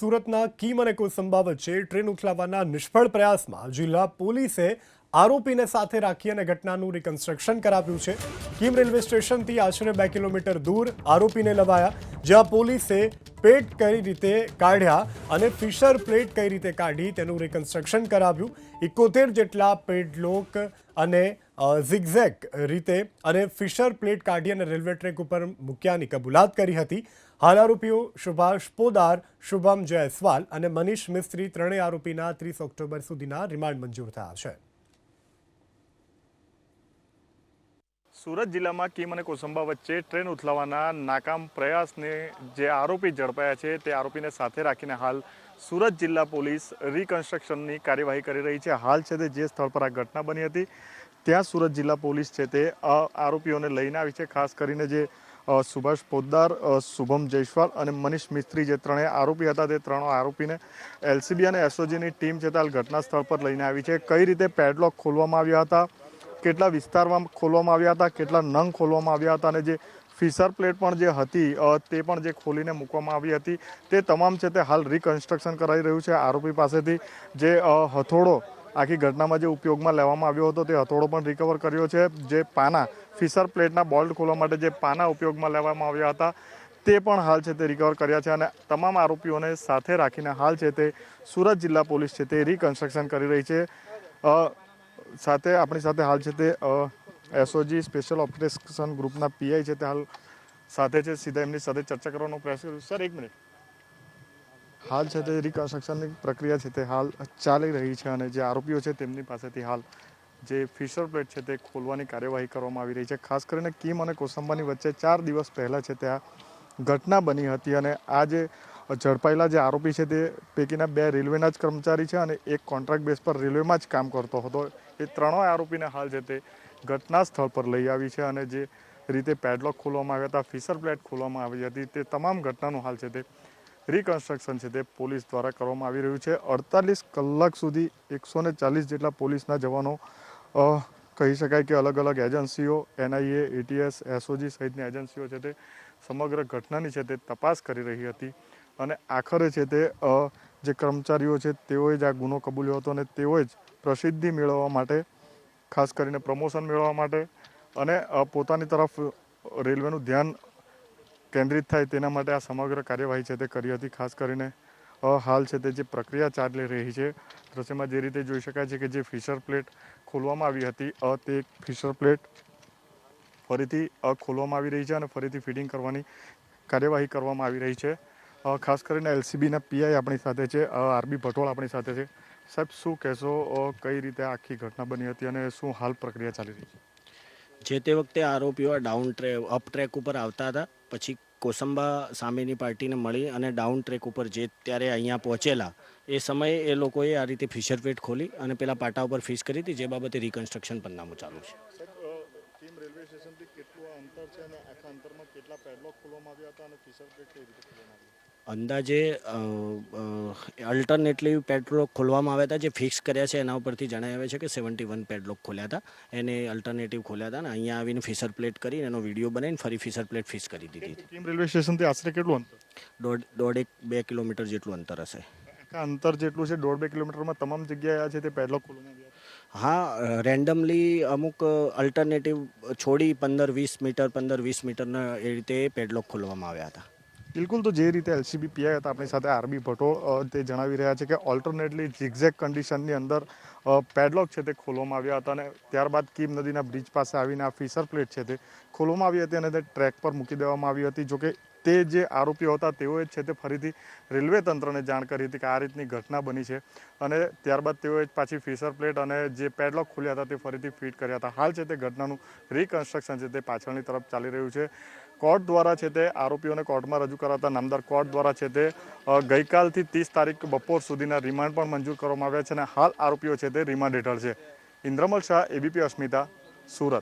સુરતના કીમ અને કોસંબા વચ્ચે ટ્રેન ઉથલાવવાના નિષ્ફળ પ્રયાસમાં જિલ્લા પોલીસે આરોપીને સાથે રાખી અને ઘટનાનું રિકન્સ્ટ્રક્શન કરાવ્યું છે. કીમ રેલવે સ્ટેશનથી આશરે બે કિલોમીટર દૂર આરોપીને લવાયા, જ્યાં પોલીસે પેટ કઈ રીતે કાઢ્યા અને ફિશર પ્લેટ કઈ રીતે કાઢી તેનું રિકન્સ્ટ્રક્શન કરાવ્યું. ઇકોતેર જેટલા પેડલોક અને ઝિગઝેક રીતે અને ફિશર પ્લેટ કાઢી અને રેલવે ટ્રેક ઉપર મૂક્યાની કબૂલાત કરી હતી. હાલ આરોપીઓ સુભાષ પોદાર, શુભમ જયસ્વાલ અને મનીષ મિસ્ત્રી ત્રણેય આરોપીના ત્રીસ ઓક્ટોબર સુધીના રિમાન્ડ મંજૂર થયા છે. સુરત જિલ્લામાં કિમ અને કોસંબા વચ્ચે ટ્રેન ઉથલાવવાના નાકામ પ્રયાસને જે આરોપી ઝડપાયા છે તે આરોપીને સાથે રાખીને હાલ સુરત જિલ્લા પોલીસ રિકન્સ્ટ્રક્શનની કાર્યવાહી કરી રહી છે. હાલ છે તે જે સ્થળ પર આ ઘટના બની હતી ત્યાં સુરત જિલ્લા પોલીસ છે તે આરોપીઓને લઈને આવી છે, ખાસ કરીને જે સુભાષ પોદ્દાર શુભમ જયસ્વાલ અને મનીષ મિસ્ત્રી જે ત્રણેય આરોપી હતા તે ત્રણ આરોપીને એલસીબી અને એસઓજીની ટીમ છે તે ઘટના સ્થળ પર લઈને આવી છે. કઈ રીતે પેડલોક ખોલવામાં આવ્યા હતા, કેટલા વિસ્તારમાં ખોલવામાં આવ્યા હતા, કેટલા નંગ ખોલવામાં આવ્યા હતા અને જે ફિશર પ્લેટ પણ જે હતી તે પણ જે ખોલીને મૂકવામાં આવી હતી તે તમામ છે તે હાલ રિકન્સ્ટ્રક્શન કરાઈ રહ્યું છે આરોપી પાસેથી. જે હથોડો આખી ઘટનામાં જે ઉપયોગમાં લેવામાં આવ્યો હતો તે હથોડો પણ રિકવર કર્યો છે. જે પાના, ફિશર પ્લેટના બોલ્ટ ખોલવા માટે જે પાના ઉપયોગમાં લેવામાં આવ્યા હતા, તે પણ હાલ છે તે રિકવર કર્યા છે અને તમામ આરોપીઓને સાથે રાખીને હાલ છે તે સુરત જિલ્લા પોલીસ છે તે રિકન્સ્ટ્રક્શન કરી રહી છે. સાથે આપણી સાથે હાલ છે તે એસઓજી સ્પેશિયલ ઓપરેશન ગ્રુપના પીઆઈ છે તે હાલ સાથે છે. સીધા એમની સાથે ચર્ચા કરવાનો પ્રયાસ કર્યો સર, એક મિનિટ હાલ છે તે રિકન્સ્ટ્રક્શનની પ્રક્રિયા છે તે હાલ ચાલી રહી છે અને જે આરોપીઓ છે તેમની પાસેથી હાલ જે ફિશર પ્લેટ છે તે ખોલવાની કાર્યવાહી કરવામાં આવી રહી છે. ખાસ કરીને કિમ અને કોસંબાની વચ્ચે ચાર દિવસ પહેલાં છે ત્યાં ઘટના બની હતી અને આ જે ઝડપાયેલા જે આરોપી છે તે પૈકીના બે રેલવેના જ કર્મચારી છે અને એક કોન્ટ્રાક્ટ બેઝ પર રેલવેમાં જ કામ કરતો હતો. એ ત્રણેય આરોપીને હાલ છે તે ઘટના સ્થળ પર લઈ આવી છે અને જે રીતે પેડલોક ખોલવામાં આવ્યા હતા, ફિશર પ્લેટ ખોલવામાં આવી હતી, તે તમામ ઘટનાનું હાલ છે તે રિકન્સ્ટ્રક્શન છે તે પોલીસ દ્વારા કરવામાં આવી રહ્યું છે. અડતાલીસ કલાક સુધી એકસો ચાલીસ જેટલા પોલીસના જવાનો કહી શકાય કે અલગ અલગ એજન્સીઓ, એનઆઈએ, એટીએસ, એસઓજી સહિતની એજન્સીઓ છે તે સમગ્ર ઘટનાની છે તે તપાસ કરી રહી હતી. અને આખરે છે તે જે કર્મચારીઓ છે તેઓએ જ આ ગુનો કબૂલ્યો હતો અને તેઓએ જ પ્રસિદ્ધિ મેળવવા માટે, ખાસ કરીને પ્રમોશન મેળવવા માટે અને પોતાની તરફ રેલવેનું ધ્યાન કેન્દ્રિત થાય તેના માટે આ સમગ્ર કાર્યવાહી છે તે કરી હતી ખાસ કરીને હાલ છે તે જે પ્રક્રિયા ચાલી રહી છે. દ્રશ્યમાં જે રીતે જોઈ શકાય છે કે જે ફિશર પ્લેટ ખોલવામાં આવી હતી અ, તે ફિશર પ્લેટ ફરીથી અ, ખોલવામાં આવી રહી છે અને ફરીથી ફિટિંગ કરવાની કાર્યવાહી કરવામાં આવી રહી છે. ખાસ કરીને એલસીબીના પીઆઈ આપણી સાથે છે આરબી ભટોળ આપણી સાથે છે. સાહેબ શું કહેશો કઈ રીતે આખી ઘટના બની હતી અને શું હાલ પ્રક્રિયા ચાલી રહી છે? જે તે વખતે આરોપીઓ ડાઉન ટ્રે અપ ટ્રેક ઉપર આવતા હતા. પછી કોસંબા સામેની પાર્ટીને મળી અને ડાઉન ટ્રેક ઉપર જે ત્યારે અહીંયા પહોંચેલા, એ સમયે એ લોકોએ આ રીતે ફિશર પેટ ખોલી અને પેલા પાટા ઉપર ફિશ કરી હતી, જે બાબતે રિકન્સ્ટ્રક્શન પન્નામું ચાલુ છે. કેટલું અંતર છે અને આખા અંતરમાં કેટલા પેડલોક ખોલવામાં આવ્યા હતા અને ફિશર કઈ રીતે ખોલવામાં આવી અંદાજે અલ્ટરનેટલી પેડલોક ખોલવામાં આવ્યા હતા જે ફિક્સ કર્યા છે એના ઉપરથી જણાય આવે છે કે સેવન્ટી વન પેડલોક ખોલ્યા હતા. એને અલ્ટરનેટિવ ખોલ્યા હતા અને અહીંયા આવીને ફિશર પ્લેટ કરીને એનો વીડિયો બનાવીને ફરી ફિશર પ્લેટ ફિક્સ કરી દીધી હતી. રેલવે સ્ટેશનથી આશરે કેટલું અંતર? દોઢ દોઢેક બે કિલોમીટર જેટલું અંતર હશે. અંતર જેટલું છે દોઢ બે કિલોમીટરમાં તમામ જગ્યાએ આ છે તે પેડલોક ખોલવામાં હા રેન્ડમલી અમુક અલ્ટરનેટિવ છોડી પંદર વીસ મીટર પંદર વીસ મીટરના એ રીતે પેડલોક ખોલવામાં આવ્યા હતા. બિલકુલ તો જે રીતે એલસીબી પીઆઈ હતા, આપણી સાથે આરબી ભટોળ તે જણાવી રહ્યા છે કે ઓલ્ટરનેટલી ઝિગઝેક કન્ડિશનની અંદર પેડલોક છે તે ખોલવામાં આવ્યા હતા અને ત્યારબાદ કીમ નદીના બ્રિજ પાસે આવીને આ ફિશર પ્લેટ છે તે ખોલવામાં આવી હતી અને તે ટ્રેક પર મૂકી દેવામાં આવી હતી. જોકે તે જે આરોપીઓ હતા, તેઓએ છે તે ફરીથી રેલવે તંત્રને જાણ કરી હતી કે આ રીતની ઘટના બની છે અને ત્યારબાદ તેઓએ પાછી ફિશર પ્લેટ અને જે પેડલોક ખોલ્યા હતા તે ફરીથી ફિટ કર્યા હતા. હાલ છે તે ઘટનાનું રિકન્સ્ટ્રક્શન છે તે પાછળની તરફ ચાલી રહ્યું છે. કોર્ટ દ્વારા છે તે આરોપીઓને કોર્ટમાં રજૂ કરાતા નામદાર કોર્ટ દ્વારા છે તે ગઈકાલથી ત્રીસ તારીખ બપોર સુધીના રિમાન્ડ પણ મંજૂર કરવામાં આવ્યા છે અને હાલ આરોપીઓ છે તે રિમાન્ડ હેઠળ છે. ઇન્દ્રમલ શાહ, એબીપી અસ્મિતા, સુરત.